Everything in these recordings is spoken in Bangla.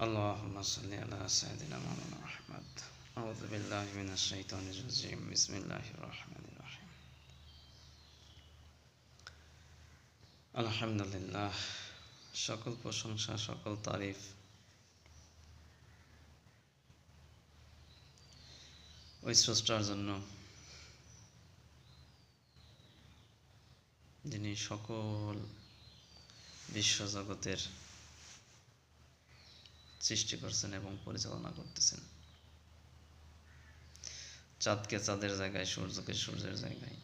اللهم صل على سيدنا مولانا محمد أعوذ بالله من الشيطان الرجيم بسم الله الرحمن الرحيم আলহামদুলিল্লাহ সকল প্রশংসা সকল তারিফ ওই স্রষ্টার জন্য যিনি সকল বিশ্বজগতের সৃষ্টি করছেন এবং পরিচালনা করতেছেন। চাঁদকে চাঁদের জায়গায়, সূর্যকে সূর্যের জায়গায়।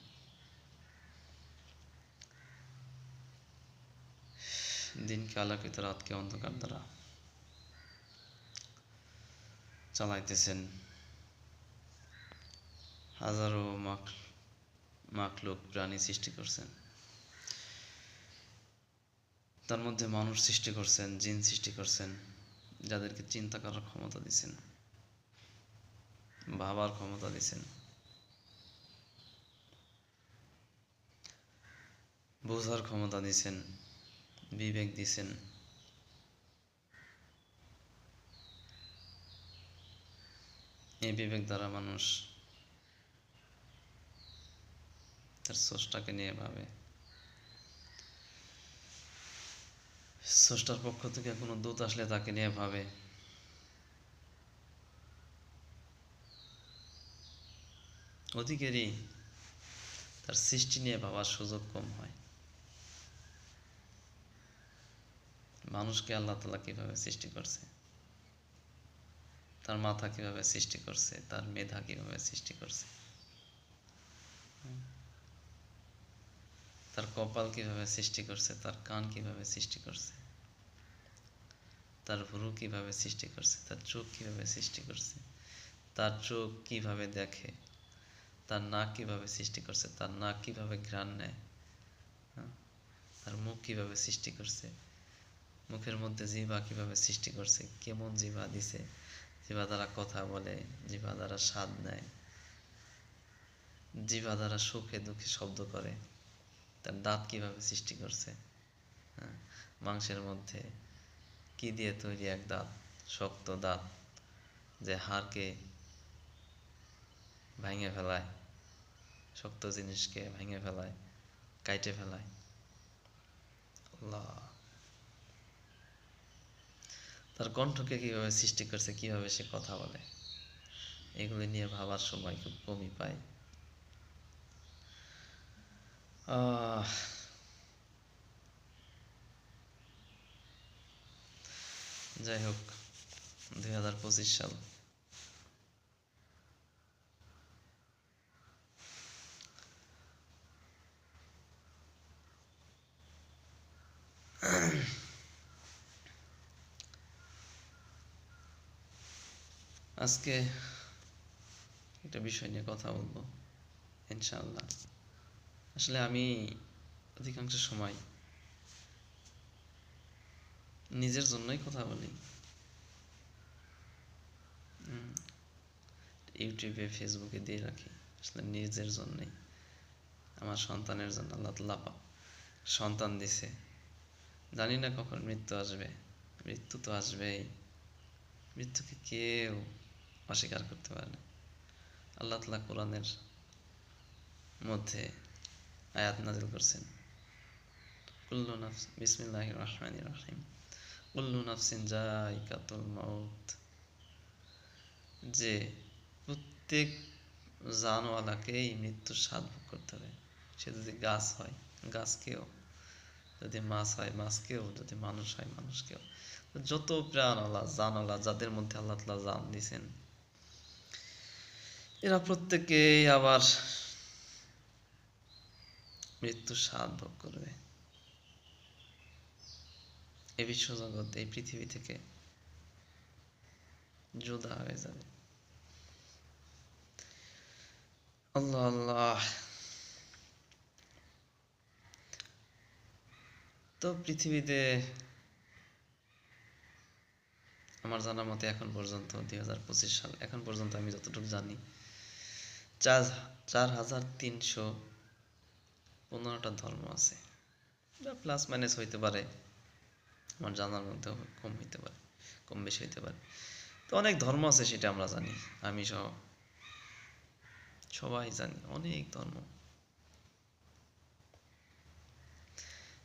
দিনকে আলোকিত, রাতকে অন্ধকার দ্বারা চালাইতেছেন হাজারো মাখ, মাখলুক প্রাণী সৃষ্টি করছেন। তার মধ্যে মানুষ সৃষ্টি করছেন, জিন সৃষ্টি করছেন। যাদেরকে চিন্তা করার ক্ষমতা দিছেন, ভাবার ক্ষমতা দিছেন। বোঝার ক্ষমতা দিছেন, বিবেক দিছেন। এই বিবেক দ্বারা মানুষ তার স্রষ্টাকে নিয়ে ভাবে। স্রষ্টার পক্ষ থেকে কোনো দূত আসলে তাকে নিয়ে ভাবে। অধিকারী তার সৃষ্টি নিয়ে ভাবার সুযোগ কম হয়। মানুষকে আল্লাহ তালা কীভাবে সৃষ্টি করছে? তার মাথা কীভাবে সৃষ্টি করছে? তার মেধা কীভাবে সৃষ্টি করছে? তার কপাল কীভাবে সৃষ্টি করছে, তার কান কীভাবে সৃষ্টি করছে, তার ভুরু কীভাবে সৃষ্টি করছে, তার চোখ কীভাবে সৃষ্টি করছে, তার চোখ কীভাবে দেখে, তার নাক কীভাবে সৃষ্টি করছে, তার নাক কীভাবে ঘ্রাণ নেয় হ্যাঁ? তার মুখ কীভাবে সৃষ্টি করছে, মুখের মধ্যে জিভা কীভাবে সৃষ্টি করছে, কেমন জিভা দিছে জিভা দ্বারা কথা বলে জিভা দ্বারা স্বাদ নেয় জিভা দ্বারা সুখে দুঃখে শব্দ করে তার দাঁত কীভাবে সৃষ্টি করছে হ্যাঁ? মাংসের মধ্যে কি দিয়ে তৈরি এক দাঁত, শক্ত দাঁত যে হাড়কে ভেঙে ফেলায়, শক্ত জিনিসকে ভেঙে ফেলায়, কাইটে ফেলায়। তার কণ্ঠকে কীভাবে সৃষ্টি করছে, কীভাবে সে কথা বলে, এগুলি নিয়ে ভাবার সময় খুব কমই পায়। যাই হোক দুই হাজার পঁচিশ সাল। আজকে একটা বিষয় নিয়ে কথা বলব ইনশাআল্লাহ। আসলে আমি অধিকাংশ সময় নিজের জন্যই কথা বলি। ইউটিউবে, ফেসবুকে দিয়ে রাখি। আসলে নিজের জন্যই। আমার সন্তানের জন্য আল্লাহ তাআলা পা- সন্তান দিছে। জানি না কখন মৃত্যু আসবে। মৃত্যু তো আসবেই। মৃত্যুকে কেউ অস্বীকার করতে পারে না। আল্লাহ তালা কোরআনের মধ্যে আয়াত নাজিল করছেন কুল্লু নাফস বিসমিল্লাহ রহমান রহিম কুল্লু নাফসিন জাইকাতুল মাউত যে প্রত্যেক জানওয়ালাকেই মৃত্যুর স্বাদ ভোগ করতে হবে সে যদি গাছ হয় গাছকেও যদি মাছ হয় মাছকেও যদি মানুষ হয় মানুষকেও যত প্রাণওয়ালা জানওয়ালা যাদের মধ্যে আল্লাহ তালা জান দিছেন এরা প্রত্যেকেই আবার মৃত্যুর স্বাদ ভোগ করবে। এই বিশ্বজগৎ এই পৃথিবী থেকে জুদা হয়ে যাবে। আল্লাহ আল্লাহ। তো পৃথিবীতে আমার জানা মতে এখন পর্যন্ত দুই হাজার পঁচিশ সাল, এখন পর্যন্ত আমি যতটুকু জানি, চার চার হাজার তিনশো পনেরোটা ধর্ম আছে। বা প্লাস মাইনাস হইতে পারে। আমার জানার মধ্যে কম হইতে পারে, কম বেশি হইতে পারে। তো অনেক ধর্ম আছে সেটা আমরা জানি, আমি সহ সবাই জানি, অনেক ধর্ম।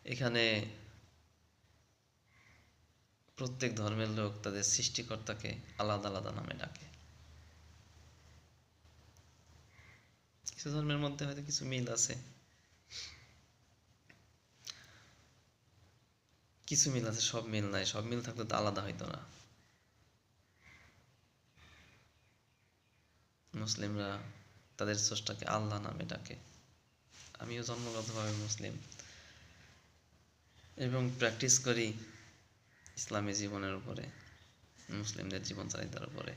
এখানে প্রত্যেক ধর্মের লোক তাদের সৃষ্টিকর্তাকে আলাদা আলাদা নামে ডাকে। কিছু ধর্মের মধ্যে হয়তো কিছু মিল আছে। কিছু মিল আছে, সব মিল নাই। সব মিল থাকলে তো আলাদা হইতো না। মুসলিমরা তাদের স্রষ্টাকে আল্লাহ নামে ডাকে। আমিও জন্মগতভাবে মুসলিম। এবং প্র্যাকটিস করি ইসলামী জীবনের উপরে, মুসলিমদের জীবনচারিতার উপরে।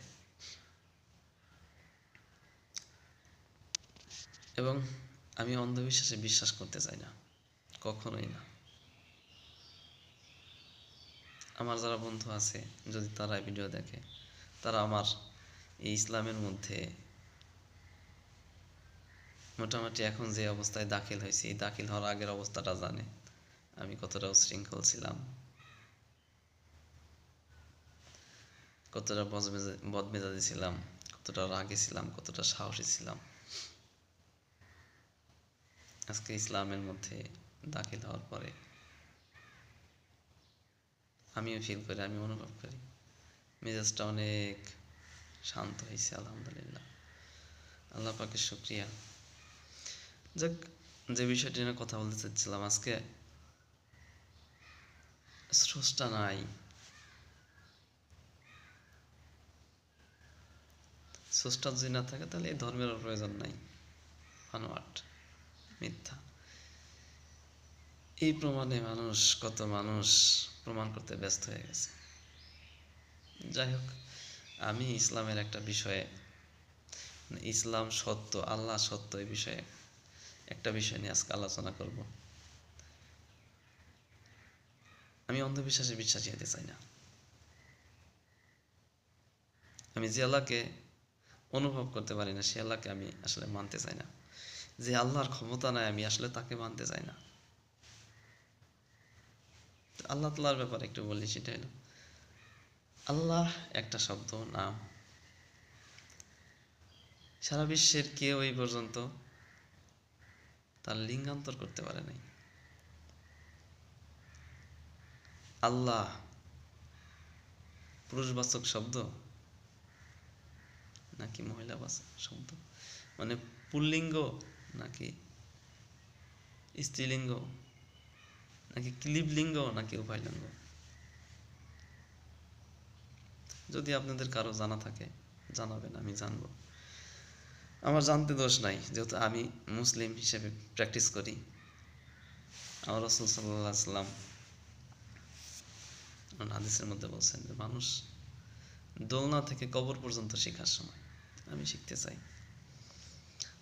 এবং আমি অন্ধবিশ্বাসে বিশ্বাস করতে চাই না, কখনোই না। আমার যারা বন্ধু আছে, যদি তারা ভিডিও দেখে, তারা আমার এই ইসলামের মধ্যে মোটামুটি এখন যে অবস্থায় দাখিল হয়েছি, এই দাখিল হওয়ার আগের অবস্থাটা জানে। আমি কতটা উশৃঙ্খল ছিলাম। কতটা বদমেজাজি ছিলাম, কতটা রাগে ছিলাম, কতটা সাহসী ছিলাম। আজকে ইসলামের মধ্যে দাখিল হওয়ার পরে আমিও ফিল করি আমি অনুভব করি। মেজাজটা অনেক শান্ত হয়েছে, আলহামদুলিল্লাহ। আল্লাহ পাকের শুক্রিয়া। যাক, যে বিষয়টি নিয়ে কথা বলতে চাচ্ছিলাম আজকে, স্রষ্টা নাই। স্রষ্টা যদি না থাকে, তাহলে এই ধর্মের প্রয়োজন নাই। আনোয়াট মিথ্যা। এই প্রমাণে মানুষ, কত মানুষ প্রমাণ করতে ব্যস্ত হয়ে গেছে। যাই হোক, আমি ইসলামের একটা বিষয়ে মানে ইসলাম সত্য, আল্লাহ সত্য এই বিষয়ে একটা বিষয় নিয়ে আজকে আলোচনা করব। আমি অন্ধবিশ্বাসে বিশ্বাসী হতে চাই না। আমি যে আল্লাহকে অনুভব করতে পারি না, সে আল্লাহকে আমি আসলে মানতে চাই না। যে আল্লাহর ক্ষমতা নাই, আমি আসলে তাকে মানতে চাই না। আল্লাহ তালার ব্যাপারে একটু বলি, সেটা হলো আল্লাহ একটা শব্দ, নাম। সারা বিশ্বের কেউ এই পর্যন্ত তার লিঙ্গান্তর করতে পারে নাই। আল্লাহ পুরুষবাচক শব্দ নাকি মহিলাবাচক শব্দ? মানে পুল্লিঙ্গ নাকি স্ত্রীলিঙ্গ? নাকি ক্লিবলিঙ্গ নাকি উভয়লিঙ্গ যদি আপনাদের কারও জানা থাকে, জানাবেন, আমি জানব। আমার জানতে দোষ নাই, যেহেতু আমি মুসলিম হিসেবে প্র্যাকটিস করি। আমার রসুল সাল্লাহ সাল্লাম হাদিসের মধ্যে বলছেন যে, মানুষ দোলনা থেকে কবর পর্যন্ত শেখার সময়, আমি শিখতে চাই।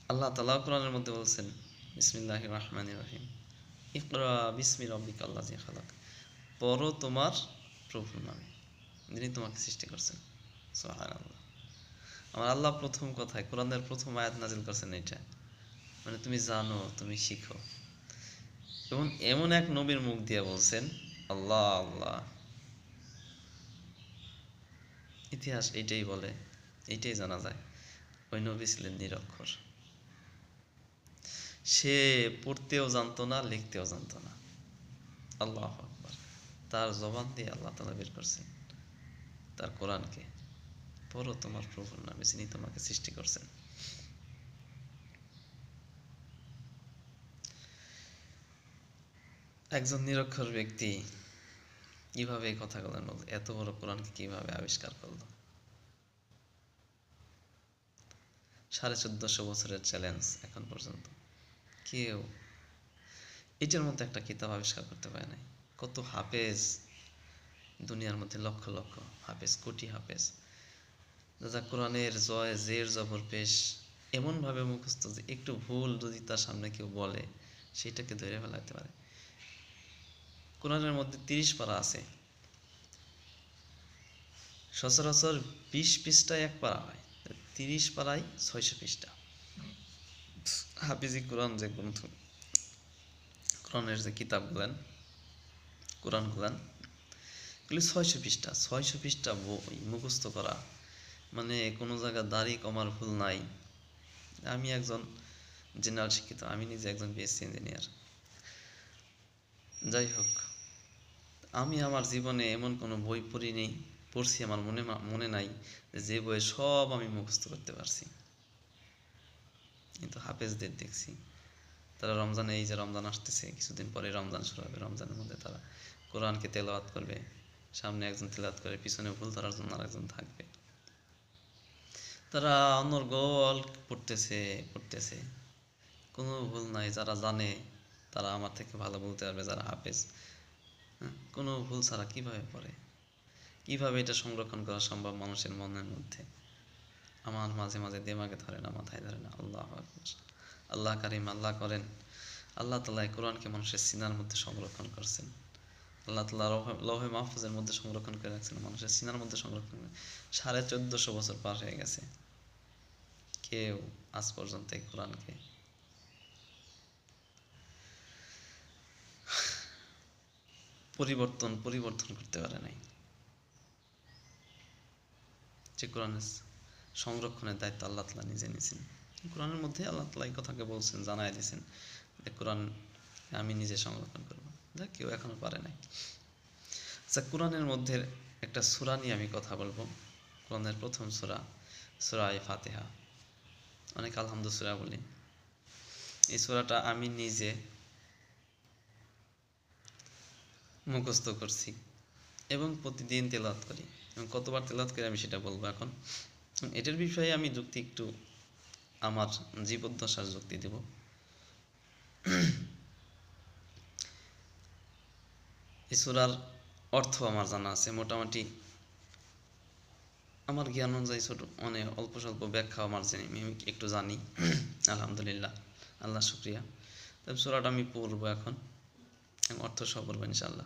আল্লাহ তালা কোরআনের মধ্যে বলছেন বিসমিল্লাহ রহমান রহিম। ইকরা বিসমি রব্বিক আল্লাহ যে খালাক। পড়ো তোমার প্রভুর নামে। যিনি তোমাকে সৃষ্টি করছেন। সোহান আল্লাহ আমার আল্লাহ প্রথম কথায়, কোরআনের প্রথম আয়াত নাজিল করছেন এটা মানে তুমি জানো, তুমি শিখো। এবং এমন এক নবীর মুখ দিয়ে বলছেন, আল্লাহ আল্লাহ। ইতিহাস এইটাই বলে, এইটাই জানা যায়। ওই নবী ছিলেন নিরক্ষর। সে পড়তেও জানতো না, লিখতেও জানতো না। আল্লাহ আকবর। তার জবান দিয়ে আল্লাহ তালা বের করছেন তার কোরআনকে। পড়ো তোমার প্রভুর নামে, যিনি তোমাকে সৃষ্টি করছেন। একজন নিরক্ষর ব্যক্তি কীভাবে এই কথাগুলোর মধ্যে এত বড় কোরআনকে কীভাবে আবিষ্কার করল? সাড়ে চোদ্দশো বছরের চ্যালেঞ্জ এখন পর্যন্ত। কেউ এটার মধ্যে একটা কিতাব আবিষ্কার করতে পারে নাই। কত হাফেজ, দুনিয়ার মধ্যে লক্ষ লক্ষ হাফেজ, কোটি হাফেজ। যা কোরআনের জয়, জের, জবর, পেশ এমনভাবে মুখস্থ যে একটু ভুল যদি তার সামনে কেউ বলে, সেটাকে ধরে ফেলাতে পারে। কোরআনের মধ্যে তিরিশ পারা আছে। সচরাচর বিশ পৃষ্ঠায় এক পারা হয়। তিরিশ পারায় ছয়শো পৃষ্ঠা। হাফিজি কোরআন যে গ্রন্থ, কোরআনের যে কিতাব গুলান কোরআন গুলান এগুলি ছয়শো পৃষ্ঠা ছয়শো পৃষ্ঠা বই মুখস্থ করা। মানে কোনো জায়গায় দাড়ি কমার ভুল নাই। আমি একজন জেনারেল শিক্ষিত, আমি নিজে একজন বিএসসি ইঞ্জিনিয়ার। যাই হোক, আমি আমার জীবনে এমন কোনো বই পড়িনি, পড়ছি আমার মনে মনে নাই যে বইয়ে সব আমি মুখস্থ করতে পারছি। কিন্তু হাফেজদের দেখছি। তারা রমজানে এই যে রমজান আসতেছে কিছুদিন পরে রমজান শুরু হবে। রমজানের মধ্যে তারা কোরআনকে তেলাওয়াত করবে। সামনে একজন তেলাওয়াত করে পিছনে ভুল ধরার জন্য আরেকজন থাকবে। তারা অনর্গল পড়তেছে পড়তেছে। কোনো ভুল নাই যারা জানে তারা আমার থেকে ভালো বলতে পারবে যারা হাফেজ। হ্যাঁ, কোনো ভুল ছাড়া কীভাবে পড়ে? কীভাবে এটা সংরক্ষণ করা সম্ভব মানুষের মনের মধ্যে? আমার মাঝে মাঝে দেমাগে ধরে না, মাথায় ধরে না। আল্লাহ আল্লাহ কারিম আল্লাহ করেন। আল্লাহ তালা এই কোরআনকে মানুষের সিনার মধ্যে সংরক্ষণ করছেন। আল্লাহ তালা লহে মাহফুজের মধ্যে সংরক্ষণ করে রাখছেন, মানুষের সিনার মধ্যে সংরক্ষণ করে। সাড়ে চোদ্দশো বছর পার হয়ে গেছে। কেউ আজ পর্যন্ত এই কোরআনকে পরিবর্তন পরিবর্তন করতে পারে নাই। যে কোরআনের সংরক্ষণের দায়িত্ব আল্লাহ তালা নিজে নিয়েছেন। কোরআনের মধ্যে আল্লাহ তালা এই কথাকে বলছেন, জানাই দিয়েছেন যে কোরআন আমি নিজে সংরক্ষণ করব। যা কেউ এখনও পারে নাই। আচ্ছা কোরআনের মধ্যে একটা সূরা নিয়ে আমি কথা বলব। কোরআনের প্রথম সূরা সূরা আই ফাতিহা। অনেক আলহামদু সূরা বলি। এই সুরাটা আমি নিজে মুখস্থ করছি এবং প্রতিদিন তেলাত করি। এবং কতবার তেলাত করি আমি সেটা বলব এখন। এটার বিষয়ে আমি যুক্তি একটু আমার জীবদ্দশার যুক্তি দেব। এই সূরার অর্থ আমার জানা আছে, মোটামুটি আমার জ্ঞান অনুযায়ী ছোট মানে অল্প স্বল্প ব্যাখ্যা আমার জানি, আমি একটু জানি। আলহামদুলিল্লাহ, আল্লাহ শুক্রিয়া। তবে সূরাটা আমি পড়ব এখন, অর্থ সহ পড়ব ইনশাআল্লাহ।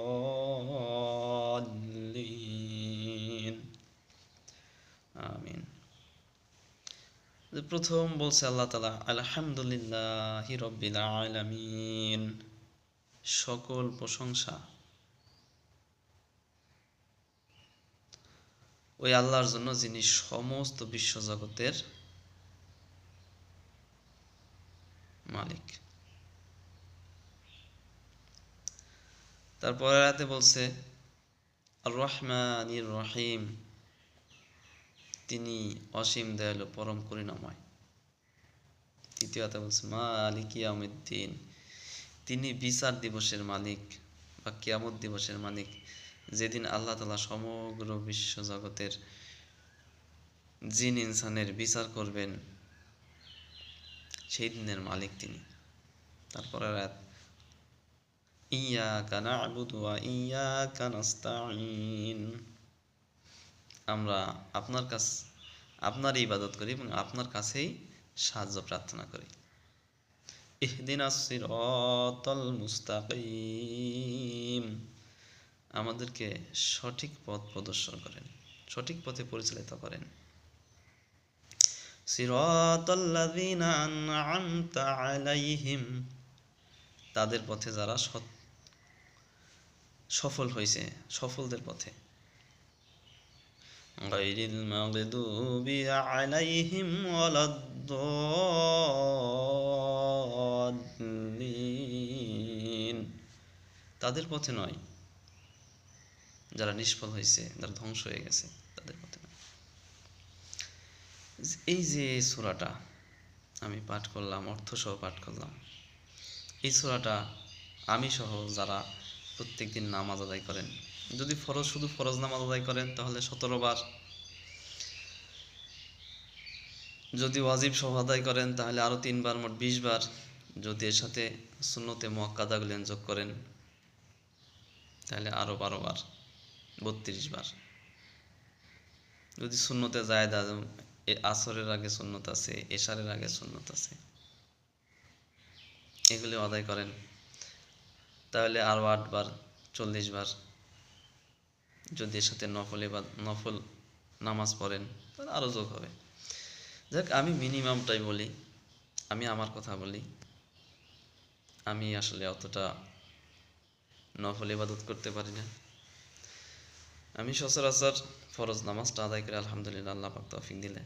প্রথম বলছে আল্লাহ তালা আলহামদুলিল্লাহ আলামিন সকল প্রশংসা। ওই আল্লাহর জন্য যিনি সমস্ত বিশ্বজগতের মালিক। তারপরে রাতে বলছে আর রহমান রহিম। তিনি অসীম দয়ালু পরম করুণাময়। তৃতীয়তে বলছে, মালিক ইয়ামুদ্দিন তিনি বিচার দিবসের মালিক বা কিয়ামত দিবসের মালিক, যেদিন আল্লাহ তালা সমগ্র বিশ্ব জগতের জিন ইনসানের বিচার করবেন, সেই দিনের মালিক তিনি। তারপরে রাত ইয়া কানা আবুদু ইয়া কানাস্তাইন আমরা আপনার কাছ, আপনার ইবাদত করি এবং আপনার কাছেই সাহায্য প্রার্থনা করি। ইহদিন মুস্তাকিম। আমাদেরকে সঠিক পথ প্রদর্শন করেন, সঠিক পথে পরিচালিত করেন। আলাইহিম। তাদের পথে যারা সফল হয়েছে সফলদের পথে। غير المغضوب عليهم ولا الضالين তাদের পথে নয় যারা নিষ্ফল হয়েছে যারা ধ্বংস হয়ে গেছে তাদের পথে নয় এই যে সূরাটা আমি পাঠ করলাম অর্থ সহ পাঠ করলাম এই সূরাটা আমি সহ যারা প্রত্যেকদিন নামাজ আদায় করেন যদি ফরজ শুধু ফরজ নামাজ আদায় করেন, তাহলে সতেরো বার। যদি ওয়াজিব সহ আদায় করেন, তাহলে আরও তিনবার মোট বিশ বার। যদি এর সাথে সুন্নতে মোয়াক্কাদাগুলো যোগ করেন, তাহলে আরও বারো বার, বত্রিশ বার। যদি শূন্যতে জায়দা এ আসরের আগে সুন্নত আছে, এশারের আগে সুন্নত আছে, এগুলি আদায় করেন, তাহলে আরও আটবার চল্লিশ বার। যদি এর সাথে নফল এবার নফল নামাজ পড়েন, তাহলে আরও যোগ হবে। যাক, আমি মিনিমামটাই বলি, আমি আমার কথা বলি। আমি আসলে অতটা নফল ইবাদত করতে পারি না। আমি সচরাচর ফরজ নামাজটা আদায় করি আলহামদুলিল্লাহ আল্লাহ পাক তৌফিক দিলে।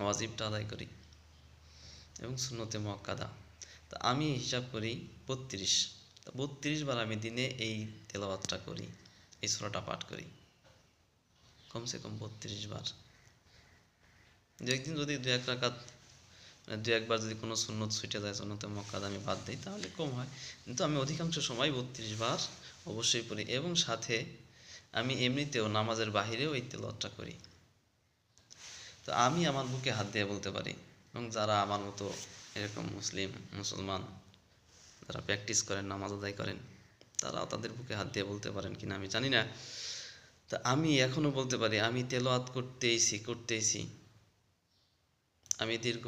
ওয়াজিবটা আদায় করি এবং সুন্নতে মক্কাদা তা আমি হিসাব করি বত্রিশ। তা বত্রিশ বার আমি দিনে এই তেলাওয়াতটা করি। এই সুরাটা পাঠ করি। কমসে কম বত্রিশ বার। দু একদিন যদি দু এক রাকাত মানে দু একবার যদি কোনো সুন্নত ছুটে যায়, সুন্নতে মক্কাদ আমি বাদ দিই, তাহলে কম হয়। কিন্তু আমি অধিকাংশ সময় বত্রিশ বার অবশ্যই পড়ি এবং সাথে আমি এমনিতেও নামাজের বাহিরেও এই তেলতটা করি। তো আমি আমার বুকে হাত দিয়ে বলতে পারি এবং যারা আমার মতো এরকম মুসলিম, মুসলমান, যারা প্র্যাকটিস করেন, নামাজ আদায় করেন তারাও তাদের বুকে হাত দিয়ে বলতে পারেন কিনা আমি জানি না। তা আমি এখনও বলতে পারি, আমি তেলোয়াত করতেইছি করতেইছি। আমি দীর্ঘ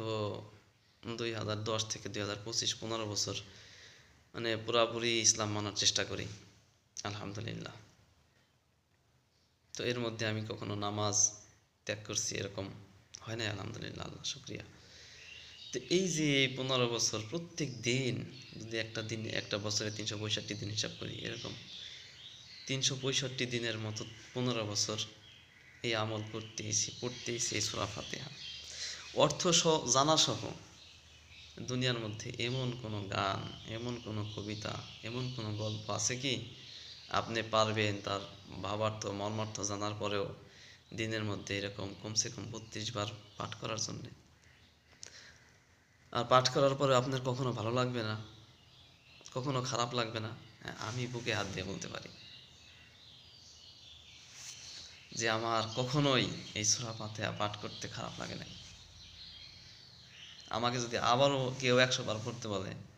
দুই হাজার দশ থেকে দুই হাজার পঁচিশ পনেরো বছর মানে পুরাপুরি ইসলাম মানার চেষ্টা করি, আলহামদুলিল্লাহ। তো এর মধ্যে আমি কখনো নামাজ ত্যাগ করছি এরকম হয় না আলহামদুলিল্লাহ, আল্লাহ শুক্রিয়া। তো এই যে পনেরো বছর প্রত্যেক দিন যদি একটা দিন, একটা বছরে তিনশো পঁয়ষট্টি দিন হিসাব করি, এরকম তিনশো পঁয়ষট্টি দিনের মতো পনেরো বছর এই আমল করতেইছি, পড়তেইছি এই সুরা ফাতেহা। অর্থ সহ জানা সহ দুনিয়ার মধ্যে এমন কোনো গান, এমন কোনো কবিতা, এমন কোনো গল্প আছে কি? আপনি পারবেন তার ভাবার্থ, মর্মার্থ জানার পরেও দিনের মধ্যে এরকম কমসে কম বত্রিশ বার পাঠ করার জন্যে। আর পাঠ করার পরে আপনার কখনো ভালো লাগবে না? কখনো খারাপ লাগবে না? হ্যাঁ, আমি বুকে হাত দিয়ে বলতে পারি। যে আমার কখনোই এই সোরা পাতে পাঠ করতে খারাপ লাগে নাই। আমাকে যদি আবারও কেউ একশো বার পড়তে বলে